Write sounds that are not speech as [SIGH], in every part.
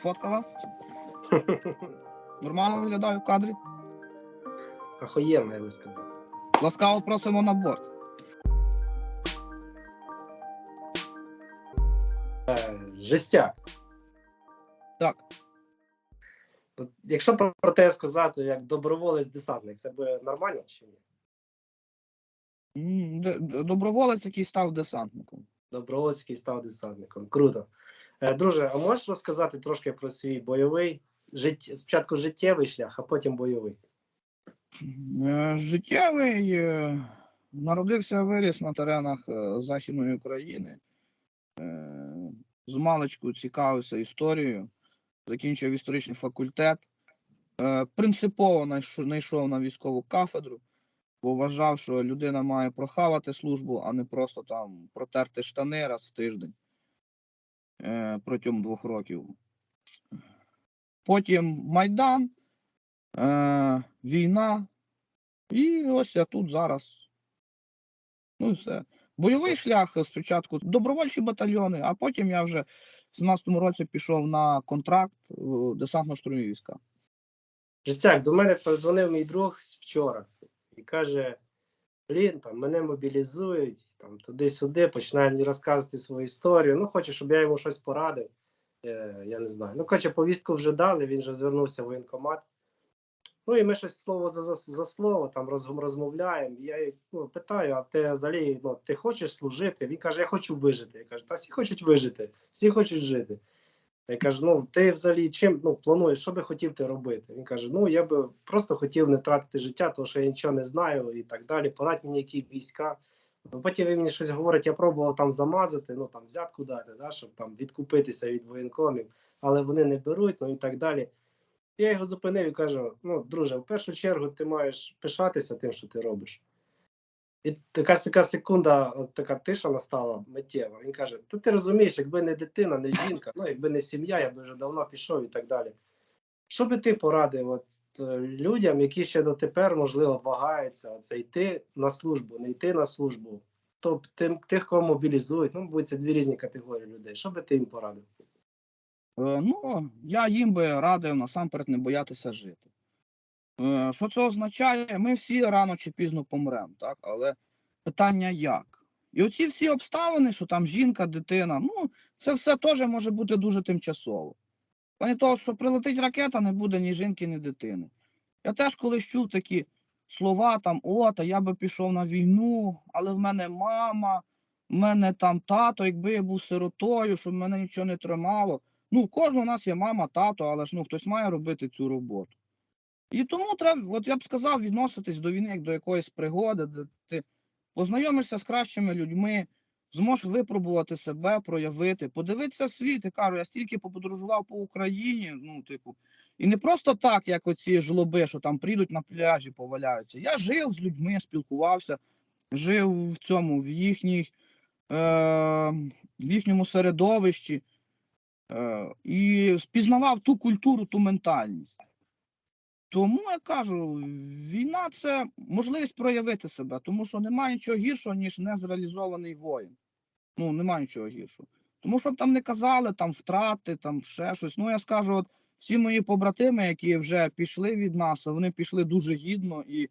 Сфоткала? [LAUGHS] Нормально виглядаю в кадрі? Охуєнно, я би сказав. Ласкаво просимо на борт. Е, Жестяк. Так. Якщо про, те сказати, як доброволець-десантник, це буде нормально чи ні? М, д- д- Доброволець, який став десантником. Доброволець, який став десантником. Круто. Е, Друже, а можеш розказати трошки про свій бойовий жит... спочатку життєвий шлях, а потім бойовий? Е, Життєвий е, народився виріс на теренах Західної України. З маличку цікавився історією, закінчив історичний факультет. Принципово найш- не йшов на військову кафедру, бо вважав, що людина має прохавати службу, а не просто там протерти штани раз в тиждень протягом двох років. Потім Майдан, е, війна, і ось я тут зараз. Ну і все. Бойовий шлях е, спочатку добровольчі батальйони, а потім я вже в 17-му році пішов на контракт в десантно-штурмові війська. Жестяк, до мене позвонив мій друг вчора і каже: Блін, там мене мобілізують, там туди-сюди, починає мені розказувати свою історію. Ну, хоче, щоб я йому щось порадив. Е, я не знаю. Ну, хоче, повістку вже дали, він вже звернувся в воєнкомат. Ну і ми щось слово за, за, за слово там роз, розмовляємо. Я ну, питаю, а ти взагалі ну, ти хочеш служити? Він каже, я хочу вижити. Я кажу, та всі хочуть вижити, всі хочуть жити. Я кажу, ну ти взагалі чим ну, плануєш, що би хотів ти робити? Він каже: Ну я би просто хотів не втратити життя, тому що я нічого не знаю і так далі. Порадь мені, які війська. Потім він мені щось говорить, я пробував там замазати, ну там взятку дати, да, щоб там відкупитися від воєнкомів, але вони не беруть, ну і так далі. Я його зупинив і кажу: ну, друже, в першу чергу ти маєш пишатися тим, що ти робиш. І якась така секунда, така тиша настала миттєва. Він каже: Та ти розумієш, якби не дитина, не жінка, ну якби не сім'я, я б вже давно пішов і так далі. Що би ти порадив от, е, людям, які ще дотепер, можливо, вагаються, це йти на службу, не йти на службу, тобто тим, тих, кого мобілізують, ну, мабуть, це дві різні категорії людей. Що би ти їм порадив? Е, Ну, я їм би радив насамперед не боятися жити. Е, Що це означає? Ми всі рано чи пізно помремо, так? Але питання як? І оці всі обставини, що там жінка, дитина, ну, це все теж може бути дуже тимчасово. В плані того, що прилетить ракета, не буде ні жінки, ні дитини. Я теж колись чув такі слова там, о, та я би пішов на війну, але в мене мама, в мене там тато, якби я був сиротою, щоб мене нічого не тримало. Ну, у кожного у нас є мама, тато, але ж ну хтось має робити цю роботу. І тому треба, от я б сказав, відноситись до війни як до якоїсь пригоди, де ти познайомишся з кращими людьми, зможеш випробувати себе, проявити, подивитися світ. Я кажу, я стільки поподорожував по Україні, ну, типу, і не просто так, як оці жлоби, що там прийдуть на пляжі, поваляються. Я жив з людьми, спілкувався, жив в цьому, в їхній, е, в їхньому середовищі. Е, і спізнавав ту культуру, ту ментальність. Тому я кажу, війна це можливість проявити себе, тому що немає нічого гіршого, ніж незреалізований воїн. Ну, немає нічого гіршого. Тому що б там не казали, там втрати, там ще щось. Ну, я скажу, от всі мої побратими, які вже пішли від нас, вони пішли дуже гідно, і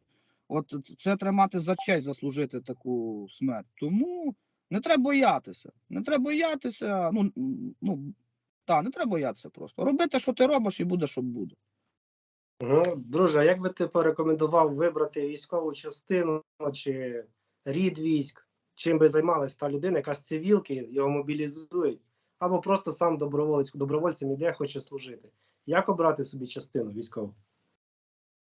от це треба мати за честь заслужити таку смерть. Тому не треба боятися. Не треба боятися. Ну, ну так, не треба боятися просто. Робити, що ти робиш, і буде, що буде. Ну, друже, а як би ти порекомендував вибрати військову частину чи рід військ? Чим би займалась та людина, яка з цивілки його мобілізують, або просто сам доброволець добровольцем іде, хоче служити? Як обрати собі частину військову?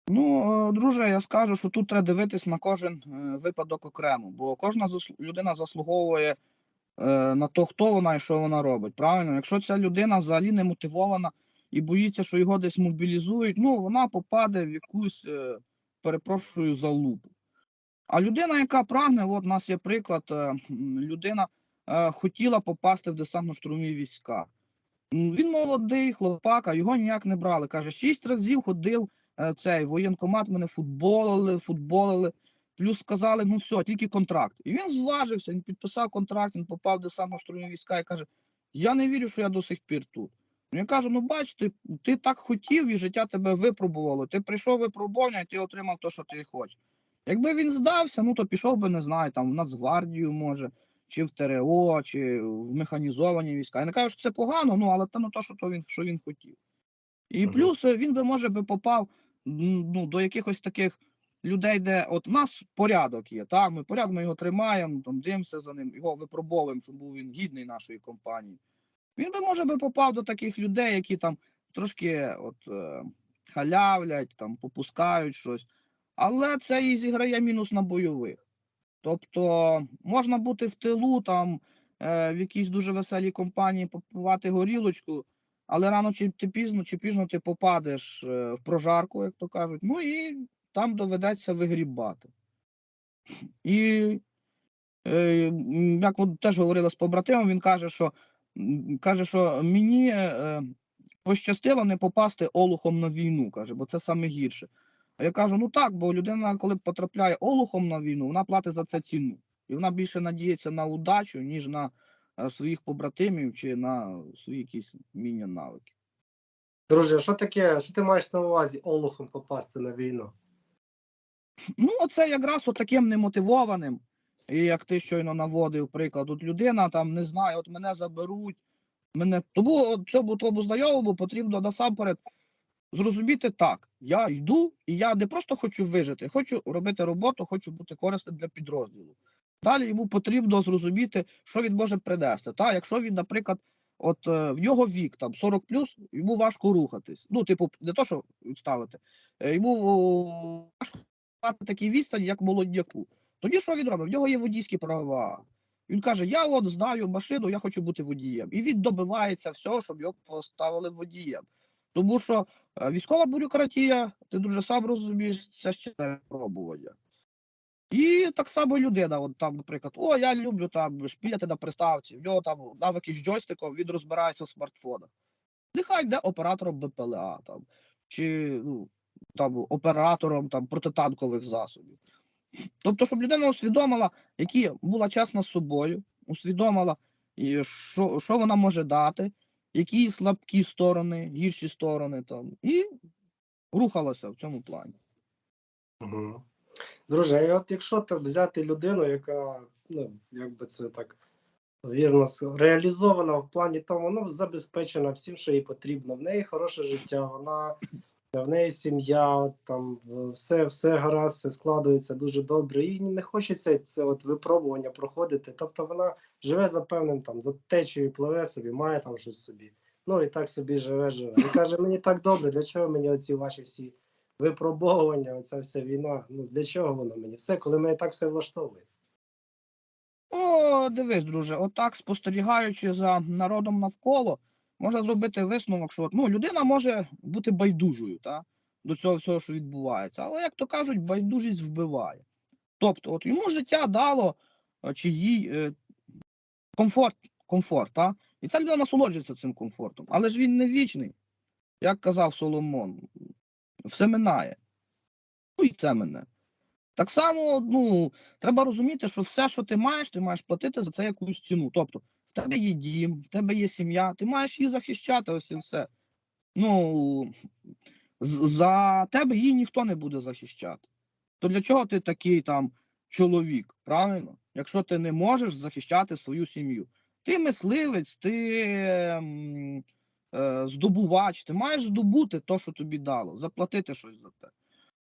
Ну, е, друже, я скажу, що тут треба дивитись на кожен е, випадок окремо, бо кожна людина заслуговує е, на то, хто вона і що вона робить. Правильно? Якщо ця людина взагалі не мотивована і боїться, що його десь мобілізують, ну вона попаде в якусь, е, перепрошую, залупу. А людина, яка прагне, от у нас є приклад, е, людина е, хотіла попасти в десантно-штурмові війська. Він молодий хлопак, а його ніяк не брали. Каже, шість разів ходив цей воєнкомат, мене футболили, футболили. Плюс сказали, ну все, тільки контракт. І він зважився, він підписав контракт, він попав в десантно-штурмові війська і каже: Я не вірю, що я до сих пір тут. Я кажу: ну бач, ти, ти так хотів, і життя тебе випробувало. Ти прийшов випробування, і ти отримав те, що ти хочеш. Якби він здався, ну то пішов би, не знаю, там в Нацгвардію, може, чи в ТРО, чи в механізовані війська. Я не кажу, що це погано, ну але це не то, що, то він, що він хотів. І Мгм. плюс е, він би, може, би попав ну, до якихось таких людей, де от в нас порядок є. Так, ми порядок, ми його тримаємо, там, дивимося за ним, його випробовуємо, щоб був він гідний нашої компанії. Він би, може, би попав до таких людей, які там трошки от, е, халявлять, там, попускають щось. Але це і зіграє мінус на бойових. Тобто можна бути в тилу, там, е, в якійсь дуже веселій компанії попивати горілочку, але рано чи ти пізно, чи пізно ти попадеш е, в прожарку, як то кажуть, ну і там доведеться вигрібати. І е, як от теж говорили з побратимом, він каже, що каже, що мені е, пощастило не попасти олухом на війну, каже, бо це саме гірше. А я кажу: ну так, бо людина, коли потрапляє олухом на війну, вона платить за це ціну. І вона більше надіється на удачу, ніж на е, своїх побратимів чи на свої якісь вміння навики. Друже, що таке? Що ти маєш на увазі олухом попасти на війну? Ну, оце якраз от таким немотивованим. І як ти щойно наводив приклад, от людина там не знає, от мене заберуть, мене. Тому цьому тому знайомому потрібно насамперед зрозуміти так. Я йду, і я не просто хочу вижити, хочу робити роботу, хочу бути корисним для підрозділу. Далі йому потрібно зрозуміти, що він може принести. Та, якщо він, наприклад, от е, в нього вік там 40 йому важко рухатись. Ну, типу, не то, що відставити, е, йому важко на такій відстані, як молодняку. Тоді що він робить? В нього є водійські права. Він каже: Я от знаю машину, я хочу бути водієм. І він добивається всього, щоб його поставили водієм. Тому що е, військова бюрократія, ти дуже сам розумієш, це ще не пробування. І так само людина, от там, наприклад, о, я люблю там шпіляти на приставці, в нього там навики з джойстиком, він розбирається в смартфонах. Нехай йде оператором БПЛА там, чи ну, там, оператором там, протитанкових засобів. Тобто, щоб людина усвідомила, які була чесна з собою, усвідомила, що, що вона може дати, які слабкі сторони, гірші сторони, там, і рухалася в цьому плані. Угу. Друже, а от якщо так взяти людину, яка, ну, як би це так вірно реалізована в плані тому, ну, забезпечена всім, що їй потрібно. В неї хороше життя, вона в неї сім'я, там все, все гаразд, все складується дуже добре. Їй не хочеться це от випробування проходити. Тобто вона живе за певним там, за течією пливе собі, має там щось собі. Ну і так собі живе, живе. І каже, мені так добре, для чого мені оці ваші всі випробовування, оця вся війна. Ну для чого воно мені? Все, коли мене так все влаштовує. О, дивись, друже, отак спостерігаючи за народом навколо, можна зробити висновок, що ну, людина може бути байдужою та, до цього всього, що відбувається. Але, як то кажуть, байдужість вбиває. Тобто, от йому життя дало е, чи їй е, комфорт, комфорт та? і ця людина насолоджується цим комфортом. Але ж він не вічний, як казав Соломон, все минає. Ну і це мене. Так само, ну, треба розуміти, що все, що ти маєш, ти маєш платити за це якусь ціну. Тобто, в тебе є дім, в тебе є сім'я, ти маєш її захищати, ось і все. Ну, за тебе її ніхто не буде захищати. То для чого ти такий там чоловік, правильно? Якщо ти не можеш захищати свою сім'ю. Ти мисливець, ти ем, е, здобувач, ти маєш здобути те, що тобі дало, заплатити щось за те.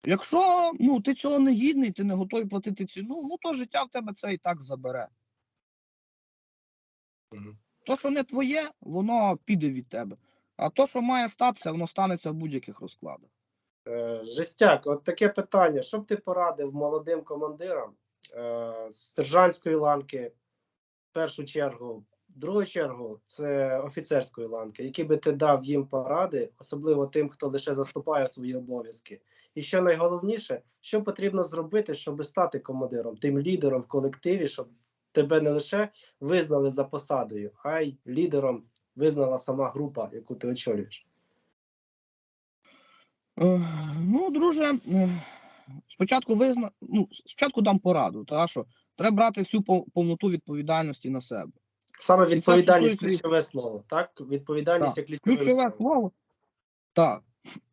Якщо ну, ти цього не гідний, ти не готовий платити ціну, ну то життя в тебе це і так забере. То, що не твоє, воно піде від тебе. А то, що має статися, воно станеться в будь-яких розкладах. Е, Жестяк, от таке питання. Що б ти порадив молодим командирам е, з сержантської ланки, в першу чергу, в другу чергу, це офіцерської ланки, які би ти дав їм поради, особливо тим, хто лише заступає свої обов'язки. І що найголовніше, що потрібно зробити, щоб стати командиром, тим лідером в колективі, щоб тебе не лише визнали за посадою, а й лідером визнала сама група, яку ти очолюєш. Е, ну, друже, е, спочатку визна... ну, спочатку дам пораду, та, що треба брати всю повноту відповідальності на себе. Саме відповідальність ключове слово, так? Відповідальність як ключове, Ключове слово. слово. Так.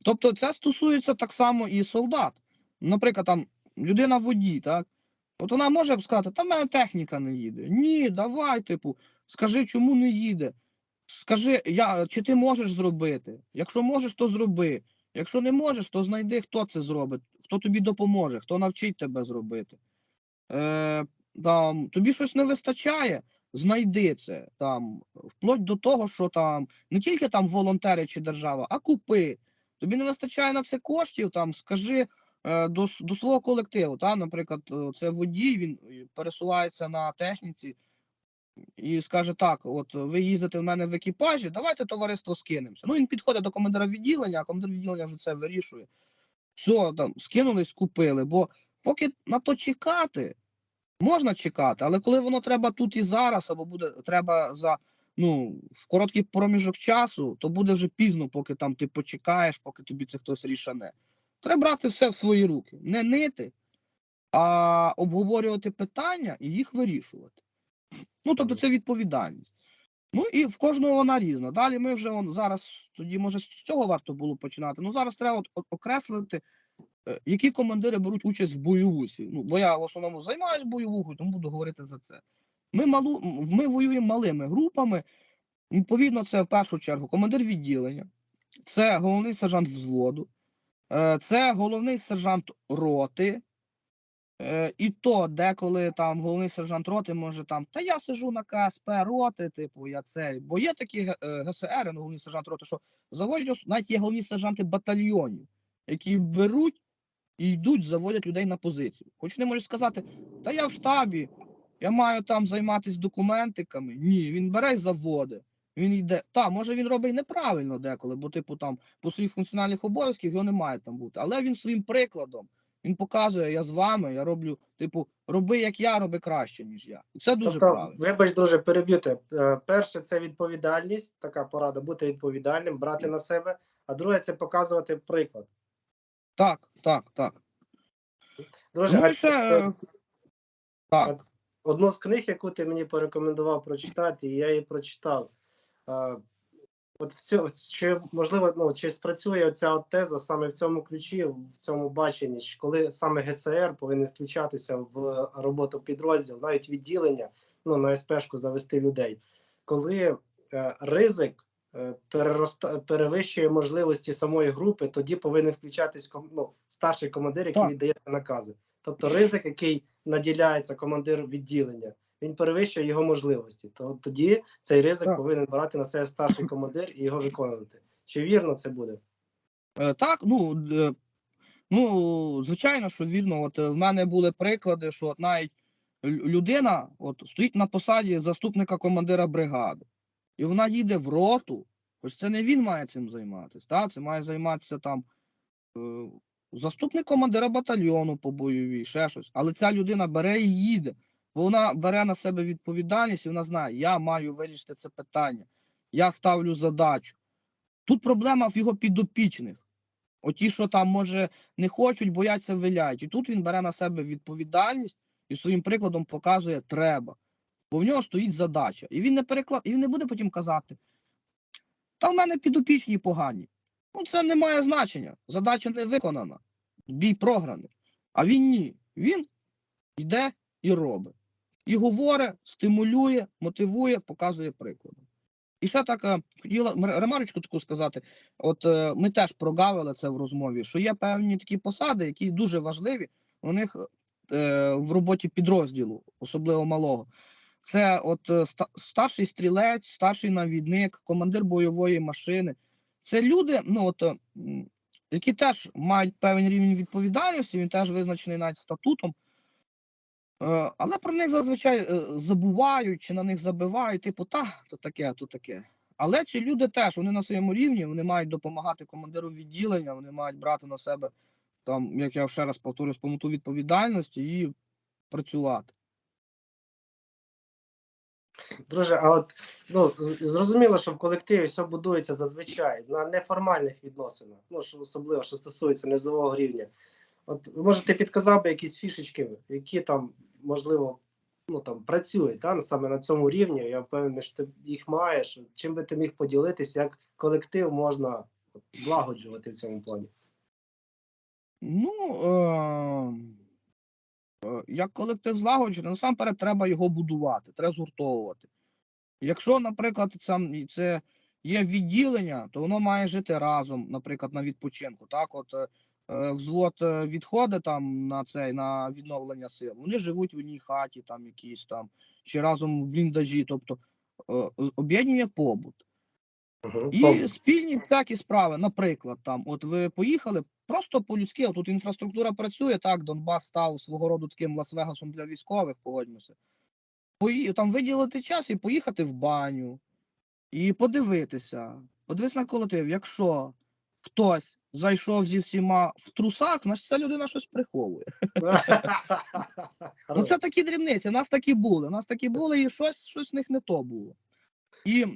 Тобто це стосується так само і солдат. Наприклад, там людина водій, так? От вона може б сказати, та в мене техніка не їде. Ні, давай, типу, скажи, чому не їде. Скажи, я, чи ти можеш зробити? Якщо можеш, то зроби. Якщо не можеш, то знайди, хто це зробить, хто тобі допоможе, хто навчить тебе зробити. Е, там, тобі щось не вистачає, знайди це. Там, вплоть до того, що там не тільки там волонтери чи держава, а купи. Тобі не вистачає на це коштів, там скажи до, до свого колективу. Та, наприклад, е, це водій, він е, пересувається на техніці і скаже: так, от ви їздите в мене в екіпажі, давайте товариство скинемося. Ну він підходить до командира відділення, а командир відділення вже це вирішує. Все, там скинулись, купили. Бо поки на то чекати, можна чекати, але коли воно треба тут і зараз, або буде треба за ну, в короткий проміжок часу, то буде вже пізно, поки там ти почекаєш, поки тобі це хтось рішане. Треба брати все в свої руки, не нити, а обговорювати питання і їх вирішувати. Ну, тобто це відповідальність. Ну і в кожного вона різна. Далі ми вже он, зараз, тоді, може, з цього варто було починати. Ну зараз треба от, окреслити, е, які командири беруть участь в бойовусі. Ну, бо я в основному займаюся бойовухою, тому буду говорити за це. Ми, малу, ми воюємо малими групами. Відповідно, це в першу чергу командир відділення, це головний сержант взводу, це головний сержант роти. Е, І то деколи там головний сержант роти може там, та я сижу на КСП роти, типу, я цей. Бо є такі е, ГСР, ну, головний сержант роти, що заводять, навіть є головні сержанти батальйонів, які беруть і йдуть, заводять людей на позицію. Хоч вони можуть сказати, та я в штабі, я маю там займатися документиками. Ні, він бере і заводить. Він йде. Та, може він робить неправильно деколи, бо, типу, там по своїх функціональних обов'язків його не має там бути. Але він своїм прикладом він показує, я з вами, я роблю, типу, роби як я, роби краще, ніж я. І це дуже тобто, правильно. вибач, дуже переб'юте. Е, Перше, це відповідальність, така порада, бути відповідальним, брати на себе. А друге, це показувати приклад. Так, так, так. Друже, Ну, а ще, е, е, так. одну з книг, яку ти мені порекомендував прочитати, і я її прочитав. Е, От в цьому чи можливо, ну чи спрацює оця от теза саме в цьому ключі, в цьому баченні, коли саме ГСР повинен включатися в роботу підрозділ, навіть відділення, ну на СПшку завести людей, коли е, ризик е, перероста, перевищує можливості самої групи, тоді повинен включатись ну, старший командир, який Так. віддає накази. Тобто ризик, який наділяється командир відділення, він перевищує його можливості. То тоді цей ризик Так. повинен брати на себе старший командир і його виконувати. Чи вірно це буде? Е, Так, ну, д- ну, звичайно, що вірно. От е, в мене були приклади, що от навіть людина от, стоїть на посаді заступника командира бригади, і вона їде в роту, хоч це не він має цим займатися, та? це має займатися там е, заступник командира батальйону по бойовій, ще щось. Але ця людина бере і їде, вона бере на себе відповідальність і вона знає, я маю вирішити це питання, я ставлю задачу. Тут проблема в його підопічних. Оті, що там, може, не хочуть, бояться, виляють. І тут він бере на себе відповідальність і своїм прикладом показує треба. Бо в нього стоїть задача. І він не переклад... і він не буде потім казати: Та в мене підопічні погані. Ну, це не має значення. Задача не виконана. Бій програний. А він ні. Він йде і робить. І говорить, стимулює, мотивує, показує прикладом. І ще так е, хотіла ремарочку таку сказати. От е, ми теж прогавили це в розмові, що є певні такі посади, які дуже важливі у них е, в роботі підрозділу, особливо малого. Це от е, старший стрілець, старший навідник, командир бойової машини. Це люди, ну от, які теж мають певний рівень відповідальності, він теж визначений навіть статутом. Е, Але про них зазвичай е, забувають чи на них забивають, типу, та, то таке, то таке. Але ці люди теж вони на своєму рівні, вони мають допомагати командиру відділення, вони мають брати на себе, там, як я ще раз повторюсь, повноту відповідальності і працювати. Друже, а от ну зрозуміло, що в колективі все будується зазвичай на неформальних відносинах, ну що особливо, що стосується низового рівня. От може ти підказав би якісь фішечки, які там можливо ну, там, працюють та, саме на цьому рівні. Я впевнений, що ти їх маєш. Чим би ти міг поділитися, як колектив можна от, злагоджувати в цьому плані? Ну, е, е, як колектив злагоджений, насамперед треба його будувати, треба згуртовувати. Якщо, наприклад, сам це є відділення, то воно має жити разом, наприклад, на відпочинку. Так, от е, взвод е, відходить там на цей на відновлення сил. Вони живуть в одній хаті, там якісь там, чи разом в бліндажі, тобто е, об'єднує побут. Угу. І спільні такі справи, наприклад, там, от ви поїхали просто по-людськи, тут інфраструктура працює, так, Донбас став свого роду таким Лас-Вегасом для військових, погодьмося. Пої... Там виділити час і поїхати в баню, і подивитися, подивитися на колектив. Якщо хтось зайшов зі всіма в трусах, значить ця людина щось приховує. [LAUGHS] Ну, це такі дрібниці, нас такі були. Нас такі були, і щось, щось в них не то було. І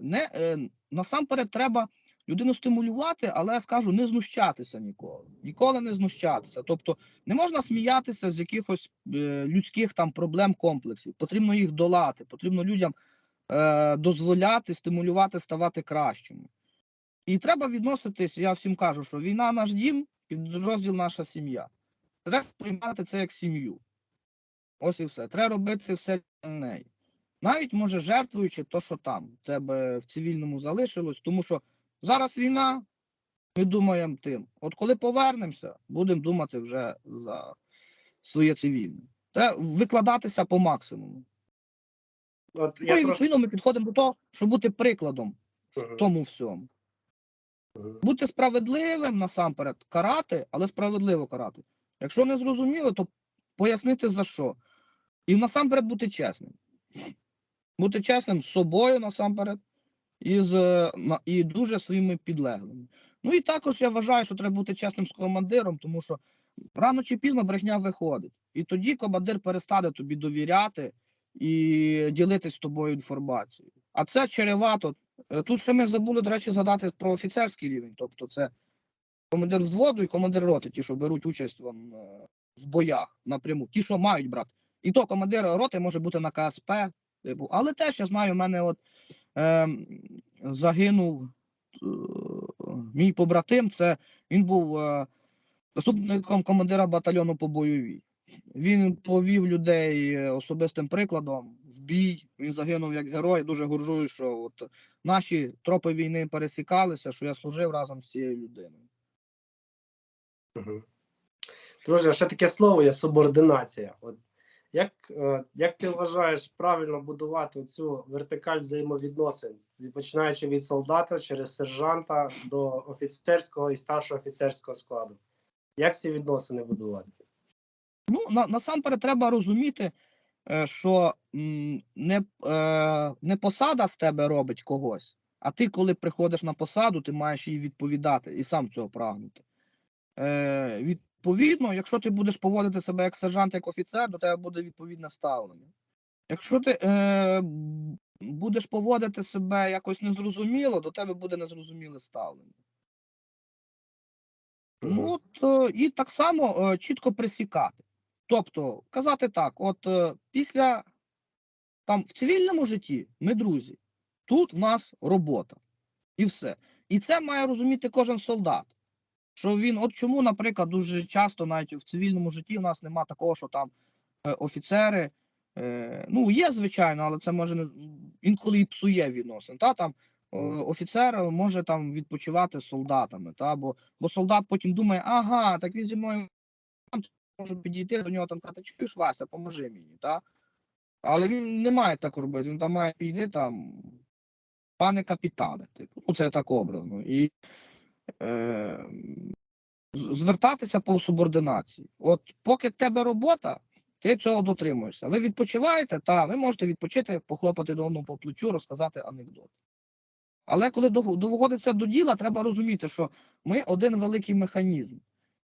не, е, насамперед треба людину стимулювати, але я скажу, не знущатися ніколи. Ніколи не знущатися. Тобто не можна сміятися з якихось е, людських там проблем, комплексів. Потрібно їх долати, потрібно людям е, дозволяти, стимулювати, ставати кращими. І треба відноситись, я всім кажу, що війна наш дім, підрозділ наша сім'я. Треба сприймати це як сім'ю. Ось і все. Треба робити все для неї. Навіть може жертвуючи то, що там в тебе в цивільному залишилось, тому що зараз війна, ми думаємо тим. От коли повернемося, будемо думати вже за своє цивільне. Треба викладатися по максимуму. От Ну, і трошки... відповідно ми підходимо до того, щоб бути прикладом Мгм. в тому всьому. Бути справедливим насамперед, карати, але справедливо карати. Якщо не зрозуміло, то пояснити за що. І насамперед бути чесним. Бути чесним з собою насамперед, і, з, е, і дуже своїми підлеглими. Ну і також я вважаю, що треба бути чесним з командиром, тому що рано чи пізно брехня виходить. І тоді командир перестане тобі довіряти і ділитись з тобою інформацією. А це чревато. Е, Тут ще ми забули, до речі, згадати про офіцерський рівень. Тобто, це командир взводу і командир роти, ті, що беруть участь вон, е, в боях напряму, ті, що мають брати. І то командир роти може бути на КСП. Типу. Але теж я знаю, у мене от е, загинув е, мій побратим. Це він був е, заступником командира батальйону по бойовій. Він повів людей е, особистим прикладом в бій. Він загинув як герой. Дуже горжую, що от наші тропи війни пересікалися, що я служив разом з цією людиною. Мгм. Друже, ще таке слово є субординація. От як, е, як ти вважаєш правильно будувати цю вертикаль взаємовідносин, від- починаючи від солдата через сержанта до офіцерського і старшого офіцерського складу? Як ці відносини будувати? Ну, на, насамперед треба розуміти, е, що не, е, не посада з тебе робить когось, а ти, коли приходиш на посаду, ти маєш їй відповідати і сам цього прагнути. Е, відповідно, якщо ти будеш поводити себе як сержант, як офіцер, до тебе буде відповідне ставлення. Якщо ти е, будеш поводити себе якось незрозуміло, до тебе буде незрозуміле ставлення. Ну, от, і так само е, чітко присікати. Тобто, казати так: от е, після там в цивільному житті ми друзі, тут в нас робота. І все. І це має розуміти кожен солдат. Що він, от чому, наприклад, дуже часто навіть в цивільному житті у нас нема такого, що там е, офіцери. Е, ну, є, звичайно, але це може не інколи і псує відносин. Та там офіцер може там відпочивати з солдатами, та бо, бо солдат потім думає, ага, так він зі мною можу підійти до нього там казати, чуєш, Вася, поможи мені, та? Але він не має так робити, він там має підійти там, пане капітане, типу, ну це так образно. І е, звертатися по субординації. От поки в тебе робота, ти цього дотримуєшся. Ви відпочиваєте, та ви можете відпочити, похлопати до одного по плечу, розказати анекдот. Але коли доводиться до діла, треба розуміти, що ми один великий механізм.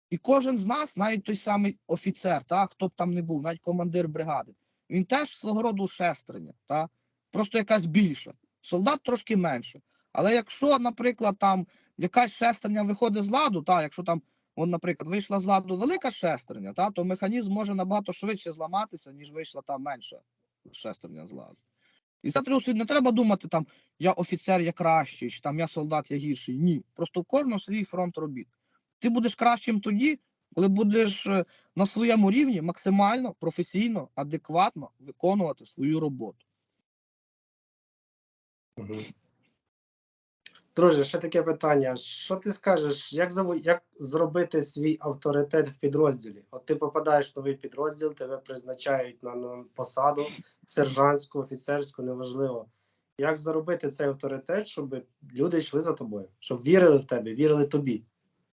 І кожен з нас, навіть той самий офіцер, та, хто б там не був, навіть командир бригади, він теж свого роду шестерня, та, просто якась більша. Солдат трошки менше. Але якщо, наприклад, там якась шестерня виходить з ладу, та, якщо там от, наприклад, вийшла з ладу велика шестерня, та, то механізм може набагато швидше зламатися, ніж вийшла та менша шестерня з ладу. І це не треба думати, там я офіцер, я кращий, чи там я солдат, я гірший. Ні. Просто в кожного свій фронт робіт. Ти будеш кращим тоді, коли будеш е, на своєму рівні максимально професійно, адекватно виконувати свою роботу. Друже, ще таке питання. Що ти скажеш, як, заво- як зробити свій авторитет в підрозділі? От ти попадаєш в новий підрозділ, тебе призначають на, на посаду сержантську, офіцерську, неважливо. Як заробити цей авторитет, щоб люди йшли за тобою, щоб вірили в тебе, вірили тобі?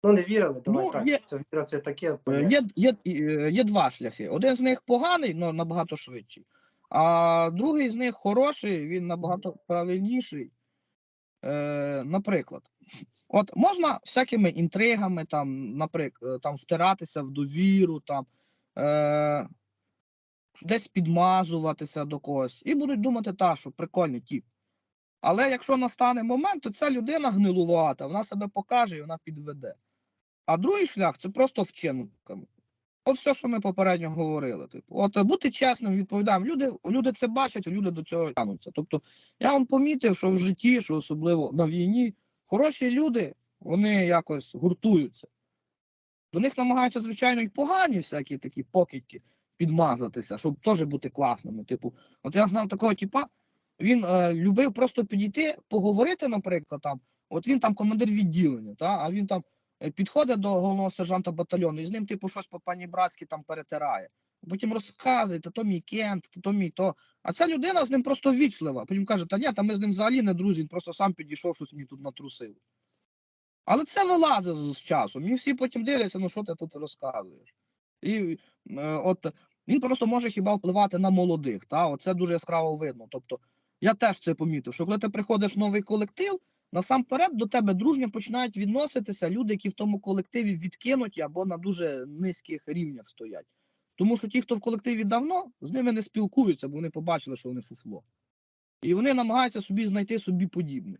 Ну, не вірили, давай Ну, так. є- Це віра це таке. Е. Є, є, е, є два шляхи. Один з них поганий, але набагато швидший. А другий з них хороший, він набагато правильніший. Е, наприклад, от можна всякими інтригами, там, наприклад, там, втиратися в довіру, там, е, десь підмазуватися до когось. І будуть думати, та, що прикольний тіп. Але якщо настане момент, то ця людина гнилувата, вона себе покаже і вона підведе. А другий шлях це просто вчинками. От все, що ми попередньо говорили. Типу, от бути чесним, відповідаємо. Люди, люди це бачать, люди до цього тянуться. Тобто, я вам помітив, що в житті, що особливо на війні, хороші люди, вони якось гуртуються. До них намагаються, звичайно, і погані всякі такі покидьки підмазатися, щоб теж бути класними. Типу, от я знав такого типа, він е, любив просто підійти, поговорити, наприклад, там. От він там командир відділення, та, а він там підходить до головного сержанта батальйону і з ним, типу, щось по пані братськи там перетирає. Потім розказує, та то мій кент, та то мій то. А ця людина з ним просто вічлива. Потім каже, та ні, та ми з ним взагалі не друзі, він просто сам підійшов, щось мені тут натрусив. Але це вилазить з, часом. І всі потім дивляться, ну що ти тут розказуєш. І е, от він просто може хіба впливати на молодих. Та? Оце дуже яскраво видно. Тобто, я теж це помітив, що коли ти приходиш в новий колектив, насамперед до тебе дружньо починають відноситися люди, які в тому колективі відкинуті або на дуже низьких рівнях стоять. Тому що ті, хто в колективі давно, з ними не спілкуються, бо вони побачили, що вони фуфло. І вони намагаються собі знайти собі подібних.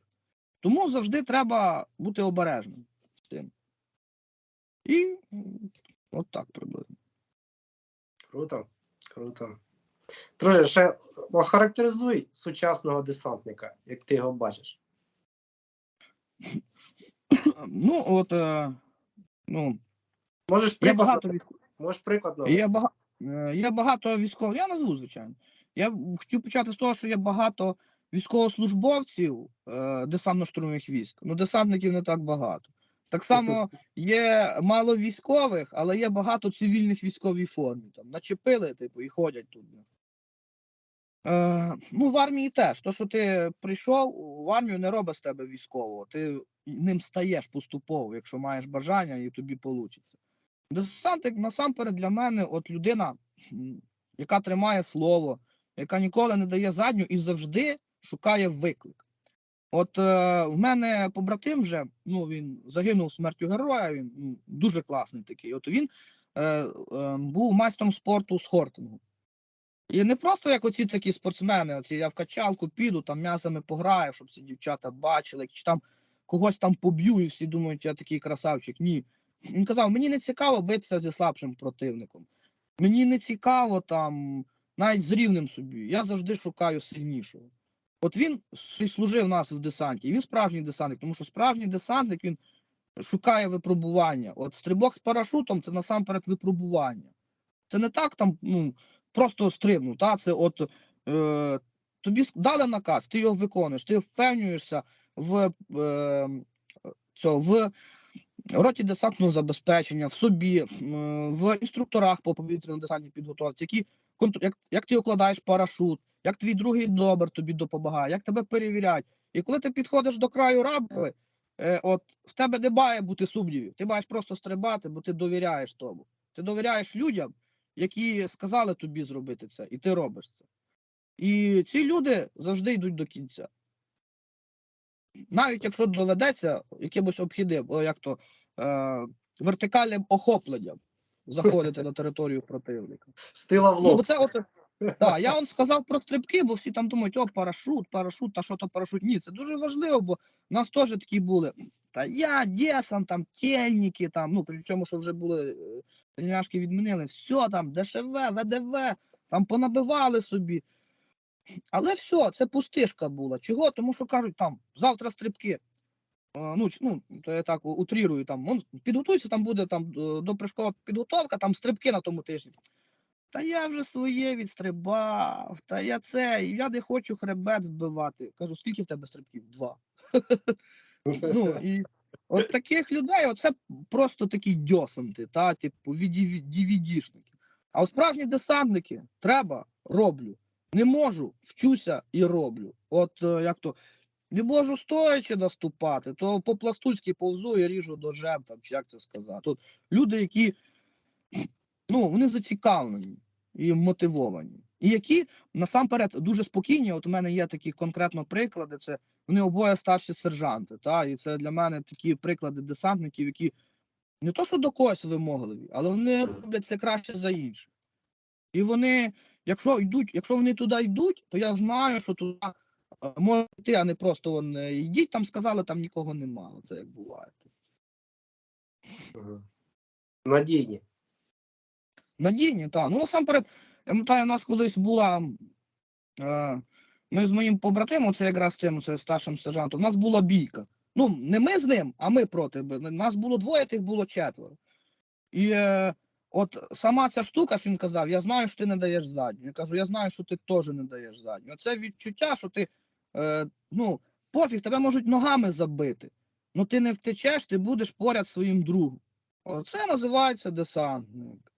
Тому завжди треба бути обережним з цим. І от так приблизно. Круто, круто. Друже, ще охарактеризуй сучасного десантника, як ти його бачиш. Ну, от, е, ну, Можеш є приклад, багато військових. можеш приклад навести? Є, бага... е, є багато військових. Я назву, звичайно. Я хотів почати з того, що є багато військовослужбовців е, десантно-штурмових військ. Ну, десантників не так багато. Так само є мало військових, але є багато цивільних військовій формі. Там начепили, типу, і ходять тут. Е, ну, в армії теж. То, що ти прийшов в армію, не робить з тебе військового. Ти ним стаєш поступово, якщо маєш бажання, і тобі вийде. Десантик насамперед для мене от людина, яка тримає слово, яка ніколи не дає задню і завжди шукає виклик. От е, в мене побратим вже, ну він загинув смертю героя, він ну, дуже класний такий. От він е, е, був майстром спорту з хортингу. І не просто як оці такі спортсмени, оці я в качалку піду, там м'ясами пограю, щоб ці дівчата бачили, чи там когось там поб'ю, і всі думають, я такий красавчик. Ні. Він казав, мені не цікаво битися зі слабшим противником. Мені не цікаво там навіть з рівним собі. Я завжди шукаю сильнішого. От він служив нас в десанті, і він справжній десантник, тому що справжній десантник він шукає випробування. От стрибок з парашутом це насамперед випробування. Це не так там, ну, просто стрибнув. Та? Це от е, тобі дали наказ, ти його виконуєш, ти впевнюєшся в, е, цього, в роті десантного забезпечення, в собі, м, в інструкторах по повітряно-десантній підготовці, які як, як ти укладаєш парашут, як твій другий добр тобі допомагає, як тебе перевіряють. І коли ти підходиш до краю раби, е, от в тебе не має бути сумнівів. Ти маєш просто стрибати, бо ти довіряєш тому. Ти довіряєш людям, які сказали тобі зробити це, і ти робиш це. І ці люди завжди йдуть до кінця. Навіть якщо доведеться якимось обхідним, о, як то е, вертикальним охопленням заходити на територію противника. Стила в Ну, бо це от, да, я вам сказав про стрибки, бо всі там думають, о, парашут, парашут, та що то парашут. Ні, це дуже важливо, бо в нас теж такі були. Та я, десант, там, тельники, там, ну, причому, що вже були, е, тельняшки відмінили, все там, ДШВ, ВДВ, там понабивали собі. Але все, це пустишка була. Чого? Тому що кажуть, там, завтра стрибки. Ну, ну, то я так утрірую, там, підготуйся, там буде там е, допришкова підготовка, там стрибки на тому тижні. Та я вже своє відстрибав, та я це, я не хочу хребет вбивати. Кажу, скільки в тебе стрибків? Два. [LAUGHS] Ну, [LAUGHS] і от таких людей, оце просто такі дьосанти, та, типу, DVD-шники. А от справжні десантники треба, роблю. Не можу, вчуся і роблю. От е, як то не можу стоячи наступати, то по-пластуцьки повзу і ріжу ножем, там, чи як це сказати. От люди, які ну, вони зацікавлені і мотивовані. І які насамперед дуже спокійні. От у мене є такі конкретно приклади. Це вони обоє старші сержанти. Та? І це для мене такі приклади десантників, які не то, що до когось вимогливі, але вони роблять це краще за інших. І вони, якщо йдуть, якщо вони туди йдуть, то я знаю, що туди е, можна йти, а не просто вон, е, йдіть, там сказали, там нікого немає. Це як буває. Надійні. Надійні, так. Ну, насамперед, я пам'ятаю, у нас колись була. Е, ми з моїм побратимом, це якраз цим це старшим сержантом, у нас була бійка. Ну, не ми з ним, а ми проти. Нас було двоє, тих було четверо. І е, от сама ця штука, що він казав, я знаю, що ти не даєш задню. Я кажу, я знаю, що ти теж не даєш задню. Це відчуття, що ти, е, ну, пофіг, тебе можуть ногами забити. Ну ти не втечеш, ти будеш поряд своїм другом. Оце називається десантник.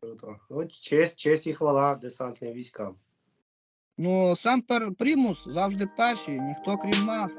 Круто. Ну, честь, честь і хвала десантним військам. Ну, Семпер Примус завжди перший, ніхто крім нас.